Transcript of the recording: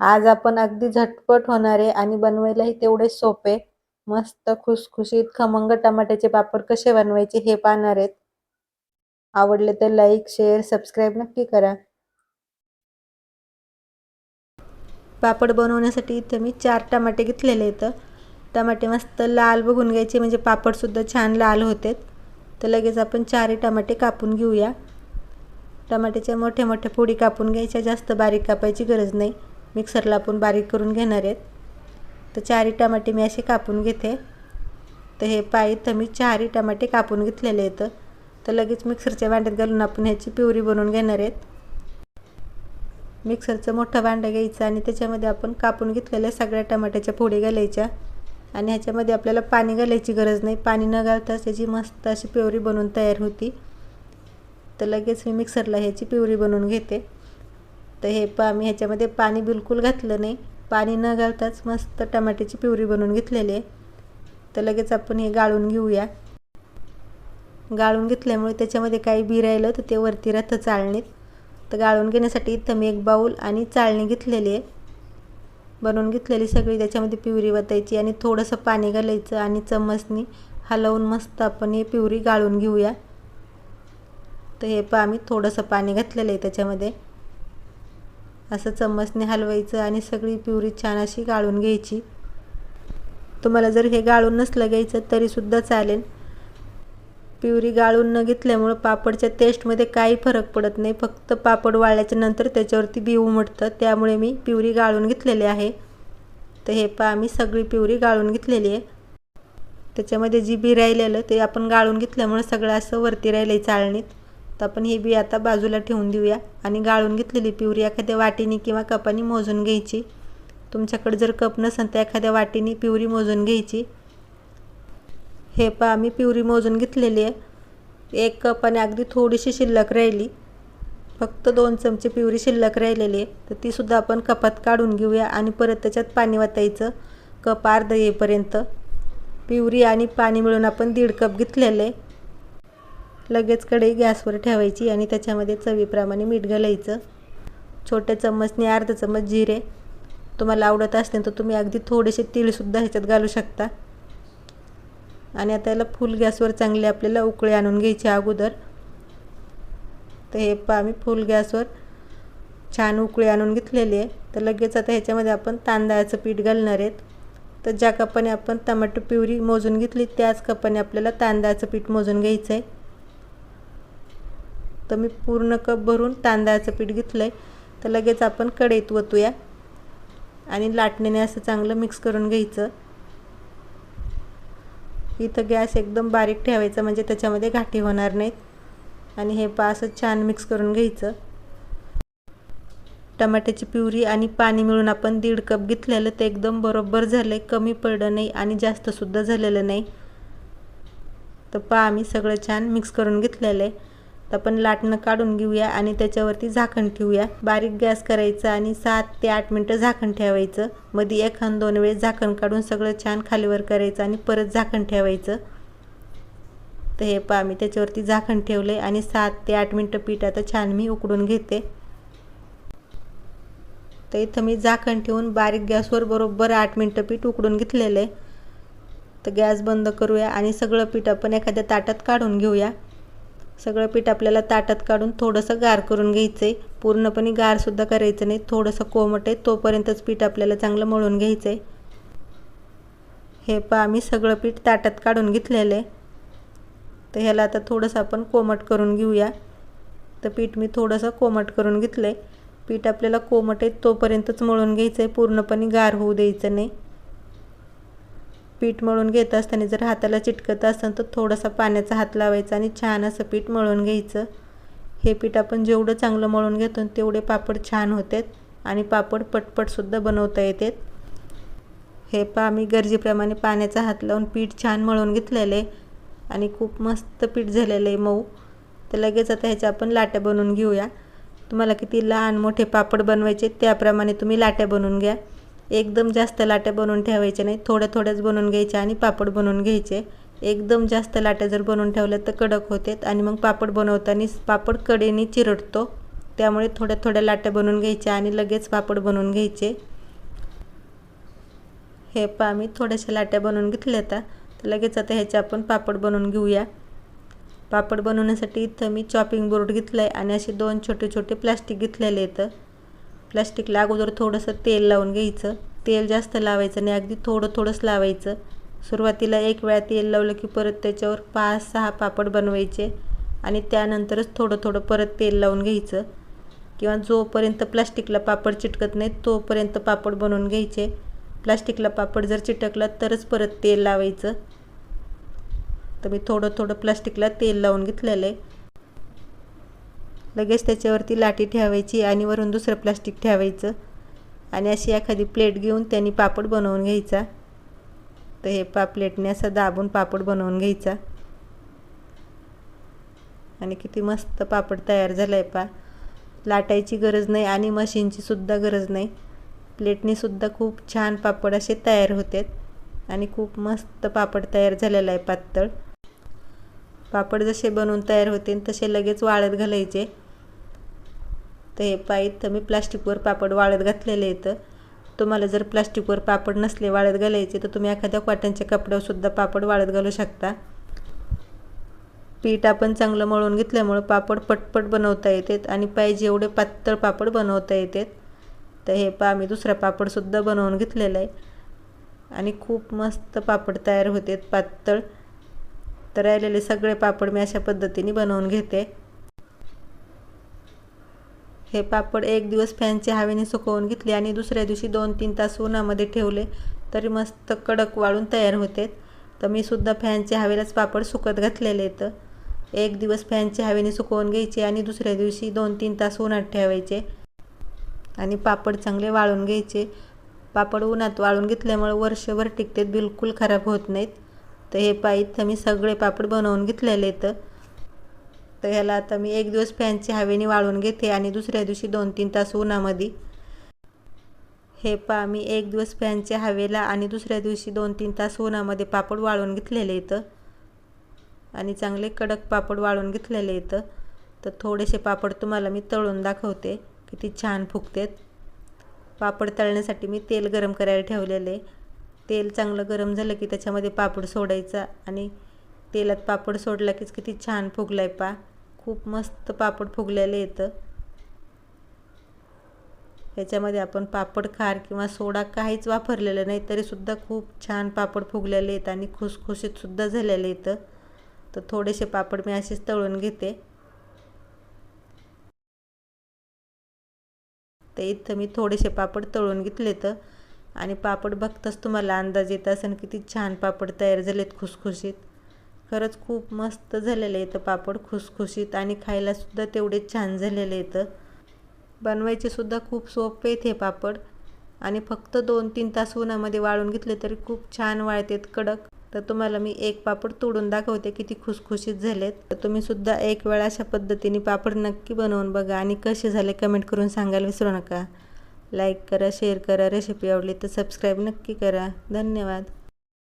आज आपण अगदी झटपट होणारे आणि बनवायलाही तेवढे सोपे. मस्त खुसखुशीत खमंग टमाट्याचे पापड कसे बनवायचे हे पाहणार आहेत. आवडले तर लाईक शेअर सबस्क्राईब नक्की करा. पापड बनवण्यासाठी इथं मी चार टमाटे घेतलेले आहेत. टमाटे मस्त लाल बघून घ्यायचे म्हणजे पापडसुद्धा छान लाल होते तर लगेच आपण चारही टमाटे कापून घेऊया. टमाट्याच्या मोठ्या मोठ्या फोडी कापून घ्यायच्या जास्त बारीक कापायची गरज नाही. मिक्सरला आपण बारीक करून घेणार आहेत. तर चारही टमाटे मी असे कापून घेते. तर हे पाय तर मी चारही टमाटे कापून घेतलेले आहेत. तर लगेच मिक्सरच्या भांड्यात घालून आपण ह्याची प्युरी बनवून घेणार आहेत. मिक्सरचं मोठं भांडं घ्यायचं आणि त्याच्यामध्ये आपण कापून घेतलेल्या सगळ्या टमाट्याच्या फोडी घालायच्या. आणि ह्याच्यामध्ये आपल्याला पाणी घालायची गरज नाही. पाणी न घालताच त्याची मस्त अशी प्युरी बनवून तयार होती. तर लगेच मी मिक्सरला ह्याची प्युरी बनवून घेते. तर हे प आम्ही ह्याच्यामध्ये पाणी बिलकुल घातलं नाही. पाणी न घालताच मस्त टमाट्याची प्युरी बनवून घेतलेली आहे. तर लगेच आपण हे गाळून घेऊया. गाळून घेतल्यामुळे त्याच्यामध्ये काही बी राहिलं तर ते वरती राहतं चाळणीत. तर गाळून घेण्यासाठी इथं मी एक बाऊल आणि चाळणी घेतलेली आहे. बनवून घेतलेली सगळी त्याच्यामध्ये पिवरी वतायची आणि थोडंसं पाणी घालायचं आणि चम्मचनी हलवून मस्त आपण हे पिवरी गाळून घेऊया. तर हे पा आम्ही थोडंसं पाणी घातलेलं आहे त्याच्यामध्ये. असं चम्मचने हलवायचं आणि सगळी पिवरी छान अशी गाळून घ्यायची. तुम्हाला जर हे गाळून नसलं घ्यायचं तरीसुद्धा चालेल. पिवरी गाळून न घेतल्यामुळं पापडच्या टेस्टमध्ये काही फरक पडत नाही. फक्त पापड वाळल्याच्या नंतर त्याच्यावरती बी उमटतं. त्यामुळे मी पिवरी गाळून घेतलेली आहे. तर हे पा मी सगळी पिवरी गाळून घेतलेली आहे. त्याच्यामध्ये जी बी राहिलेलं ते आपण गाळून घेतल्यामुळं सगळं असं वरती राहिलं आहे चाळणीत. तर आपण हे बी आता बाजूला ठेवून देऊया. आणि गाळून घेतलेली पिवरी एखाद्या वाटीने किंवा कपाने मोजून घ्यायची. तुमच्याकडे जर कप नसेल तर एखाद्या वाटीने पिवरी मोजून घ्यायची. हे पा आम्ही पिवरी मोजून घेतलेली आहे. एक कप आणि अगदी थोडीशी शिल्लक राहिली. फक्त दोन चमचे पिवरी शिल्लक राहिलेली आहे. तर तीसुद्धा आपण कपात काढून घेऊया आणि परत त्याच्यात पाणी वाटायचं कप अर्ध येईपर्यंत. पिवरी आणि पाणी मिळून आपण दीड कप घेतलेलं आहे. लगेच कढई गॅसवर ठेवायची आणि त्याच्यामध्ये चवीप्रमाणे मीठ घालायचं. छोट्या चम्मचने अर्धा चम्मच जिरे. तुम्हाला आवडत असतील तर तुम्ही अगदी थोडेसे तीळसुद्धा ह्याच्यात घालू शकता. आणि आता याला फुल गॅसवर चांगले आपल्याला उकळे आणून घ्यायची अगोदर. तर हे पा आम्ही फुल गॅसवर छान उकळी आणून घेतलेली आहे. तर लगेच आता ह्याच्यामध्ये आपण तांदळाचं पीठ घालणार आहेत. तर ज्या कपाने आपण टमॅटो प्युरी मोजून घेतली त्याच कपाने आपल्याला तांदळाचं पीठ मोजून घ्यायचं आहे तर मी पूर्ण कप भरून तांदळाचं पीठ घेतलं आहे तर लगेच आपण कढईत वतूया. आणि लाटणीने असं चांगलं मिक्स करून घ्यायचं. इथं गॅस एकदम बारीक ठेवायचा म्हणजे त्याच्यामध्ये घाटी होणार नाहीत. आणि हे पा असं छान मिक्स करून घ्यायचं. टमाट्याची प्युरी आणि पाणी मिळून आपण दीड कप घेतलेलं ते एकदम बरोबर झालं आहे कमी पडलं नाही आणि जास्तसुद्धा झालेलं नाही. तर पा आम्ही सगळं छान मिक्स करून घेतलेलं आहे. तर आपण लाटणं काढून घेऊया आणि त्याच्यावरती झाकण ठेवूया. बारीक गॅस करायचा आणि सात ते आठ मिनटं झाकण ठेवायचं. मध्ये एखाद दोन वेळेस झाकण काढून सगळं छान खालीवर करायचं आणि परत झाकण ठेवायचं. तर हे पा मी त्याच्यावरती झाकण ठेवले आणि सात ते आठ मिनटं पीठ आता छान मी उकडून घेते. तर इथं मी झाकण ठेवून बारीक गॅसवर बरोबर आठ मिनटं पीठ उकडून घेतलेलं आहे. तर गॅस बंद करूया आणि सगळं पीठ आपण एखाद्या ताटात काढून घेऊया. सगळं पीठ आपल्याला ताटात काढून थोडंसं गार करून घ्यायचं आहे पूर्णपणे गारसुद्धा करायचं नाही. थोडंसं कोमट आहे तोपर्यंतच पीठ आपल्याला चांगलं मळून घ्यायचं आहे हे पा आम्ही सगळं पीठ ताटात काढून घेतलेलं आहे. तर ह्याला आता थोडंसं आपण कोमट करून घेऊया. तर पीठ मी थोडंसं कोमट करून घेतलं आहे पीठ आपल्याला कोमट आहे तोपर्यंतच मळून घ्यायचं आहे पूर्णपणे गार होऊ द्यायचं नाही. पीठ मळून घेत असताना जर हाताला चिटकत असेल तर थोडासा पाण्याचा हात लावायचा आणि छान असं पीठ मळून घ्यायचं. हे पीठ आपण जेवढं चांगलं मळून घेतो तेवढे पापड छान होतात आणि पापड पटपटसुद्धा बनवता येतात. हे पा आम्ही गरजेप्रमाणे पाण्याचा हात लावून पीठ छान मळून घेतलेलं आहे आणि खूप मस्त पीठ झालेलं आहे मऊ. तर लगेच आता ह्याच्या आपण लाट्या बनवून घेऊया. तुम्हाला किती लहान मोठे पापड बनवायचे त्याप्रमाणे तुम्ही लाट्या बनवून घ्या. एकदम जास्त लाट्या बनवून ठेवायच्या नाही. थोड्या थोड्याच बनवून घ्यायच्या आणि पापड बनवून घ्यायचे. एकदम जास्त लाट्या जर बनवून ठेवल्या तर कडक होतात आणि मग पापड बनवताना पापड कडेने चिरडतो. त्यामुळे थोड्या थोड्या लाट्या बनवून घ्यायच्या आणि लगेच पापड बनवून घ्यायचे. हे पा मी थोड्याशा लाट्या बनवून घेतल्या आता. तर लगेच आता ह्याचे आपण पापड बनवून घेऊया. पापड बनवण्यासाठी इथं मी चॉपिंग बोर्ड घेतलं आहे आणि असे दोन छोटे छोटे प्लास्टिक घेतलेले आहेत. प्लास्टिकला अगोदर थोडंसं तेल लावून घ्यायचं. तेल जास्त लावायचं नाही अगदी थोडं थोडंच लावायचं. सुरुवातीला एक वेळा तेल लावलं की परत त्याच्यावर पाच सहा पापड बनवायचे आणि त्यानंतरच थोडं थोडं परत तेल लावून घ्यायचं. किंवा जोपर्यंत प्लास्टिकला पापड चिटकत नाही तोपर्यंत पापड बनवून घ्यायचे. प्लास्टिकला पापड जर चिटकला तरच परत तेल लावायचं. तर मी थोडं थोडं प्लास्टिकला तेल लावून घेतलेलं आहे. लगेच त्याच्यावरती लाटी ठेवायची आणि वरून दुसरं प्लास्टिक ठेवायचं. आणि अशी एखादी प्लेट घेऊन त्यांनी पापड बनवून घ्यायचा. तर हे पा प्लेटने असं दाबून पापड बनवून घ्यायचा. आणि किती मस्त पापड तयार झाला आहे पा लाटायची गरज नाही आणि मशीनची सुद्धा गरज नाही. प्लेटनेसुद्धा खूप छान पापड असे तयार होतात. आणि खूप मस्त पापड तयार झालेला आहे पातळ. पापड जसे बनवून तयार होते तसे लगेच वाळत घालायचे. तर हे पाईत तर मी प्लास्टिकवर पापड वाळत घातलेले येतं तुम्हाला जर प्लास्टिकवर पापड नसले वाळत घालायचे तर तुम्ही एखाद्या कॉटनच्या कपड्यावरसुद्धा पापड वाळत घालू शकता. पीठ आपण चांगलं मळून घेतल्यामुळं पापड पटपट बनवता येतात आणि पाहिजे एवढे पातळ पापड बनवता येतात. तर हे पा आम्ही दुसरा पापडसुद्धा बनवून घेतलेला आहे. आणि खूप मस्त पापड तयार होतात पातळ. तर राहिलेले सगळे पापड मी अशा पद्धतीने बनवून घेते. हे पापड एक दिवस फॅनच्या हवेने सुकवून घेतले आणि दुसऱ्या दिवशी दोन तीन तास उन्हामध्ये ठेवले. तरी मस्त कडक वाळून तयार होते. तर मी सुद्धा फॅनच्या हवेलाच पापड सुकत घातलेले आहेत. एक दिवस फॅनच्या हवेने सुकवून घ्यायचे आणि दुसऱ्या दिवशी दोन तीन तास उन्हात ठेवायचे. आणि पापड चांगले वाळून घ्यायचे. पापड उन्हात वाळून घेतल्यामुळे वर्षभर टिकतेत बिलकुल खराब होत नाहीत. तर हे पायी तर मी सगळे पापड बनवून घेतलेले आहेत. तर ह्याला आता मी एक दिवस फॅनची हवेने वाळून घेते आणि दुसऱ्या दिवशी दोन तीन तास उन्हामध्ये. हे पा मी एक दिवस फॅनच्या हवेला आणि दुसऱ्या दिवशी दोन तीन तास उन्हामध्ये पापड वाळून घेतलेले इथं. आणि चांगले कडक पापड वाळून घेतलेले इथं. तर थोडेसे पापड तुम्हाला मी तळून दाखवते किती छान फुगतेत. पापड तळण्यासाठी मी तेल गरम करायला ठेवलेले. तेल चांगलं गरम झालं की त्याच्यामध्ये पापड सोडायचा आणि तेलात पापड सोडला कीच किती छान फुगलाय पा. खूप मस्त पापड फुगलेले येतं ह्याच्यामध्ये आपण पापड खार किंवा सोडा काहीच वापरलेलं नाही तरीसुद्धा खूप छान पापड फुगलेले येतं आणि खुसखुशीतसुद्धा झालेलं येतं तर थोडेसे पापड मी असेच तळून घेते. ते इथं मी थोडेसे पापड तळून घेतले तर आणि पापड बघताच तुम्हाला अंदाज येत असेल किती छान पापड तयार झालेत खुसखुशीत. खरंच खूप मस्त झालेलं येतं पापड खुसखुशीत आणि खायलासुद्धा तेवढेच छान झालेले येतं बनवायचे सुद्धा खूप सोपे आहेत हे पापड. आणि फक्त दोन तीन तास उन्हामध्ये वाळून घेतले तरी खूप छान वाळतात कडक. तर तुम्हाला मी एक पापड तोडून दाखवते किती खुसखुशीत झालेत. तर तुम्ही सुद्धा एक वेळा अशा पद्धतीने पापड नक्की बनवून बघा आणि कसे झाले कमेंट करून सांगायला विसरू नका. लाईक करा शेअर करा रेसिपी आवडली तर सबस्क्राईब नक्की करा. धन्यवाद.